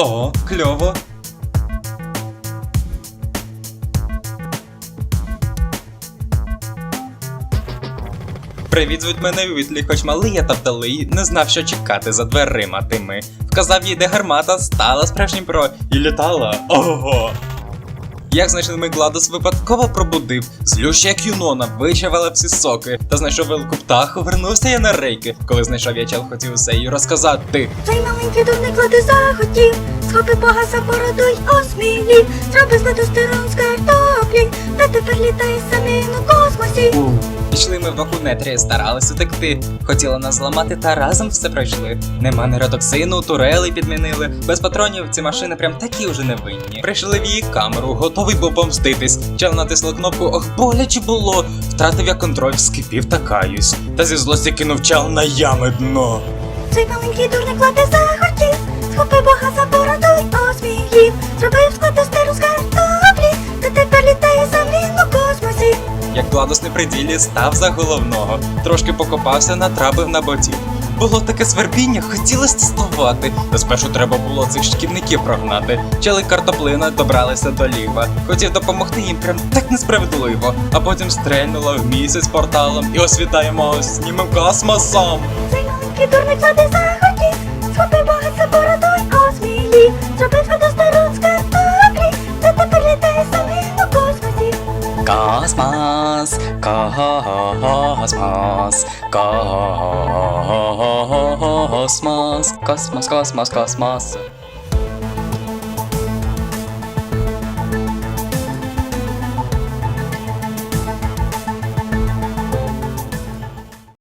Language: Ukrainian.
О, кльово. Привіт, звуть мене Вітлі, хоч малий я та вдалий, не знав, що чекати за дверима тими. Вказав їй, де гармата, стала справжнім про і літала. Ого! Як знайшли ми Гладус випадково пробудив, злюща як юнона, вичавила всі соки, та знайшов велику птаху, вернувся я на рейки. Коли знайшов я чел, хотів усе їй розказати. Цей маленький дурник клади захотів, схопи бога за бороду й осмілів, зробив златостерон з картоплі, та тепер літає самі на космосі. Пішли ми в окунетрі, старались утекти. Хотіли нас зламати, та разом все пройшли. Нема нейротоксину, турели підмінили. Без патронів ці машини прям такі вже невинні. Прийшли в її камеру, готовий був помститись. Чел натиснув кнопку, ох, боляче було. Втратив я контроль, вскипів та каюсь. Та зі злості кинув чел на ями дно. Цей маленький дурник лади захотів, схопив бога за Як Гладус не при став за головного. Трошки покопався, натрапив на ботів. Було таке свербіння, хотілося тестувати. Та спершу треба було цих шкідників прогнати. Чели картоплина добралися до ліва. Хотів допомогти їм прям так несправедливо. А потім стрельнула в місяць порталом і освітаємо знімем космосом. Цей маленький дурник лади захотів, схопив бога за бороду Cosmos, cosmos, cosmos, cosmos, cosmos, cosmos. cosmos.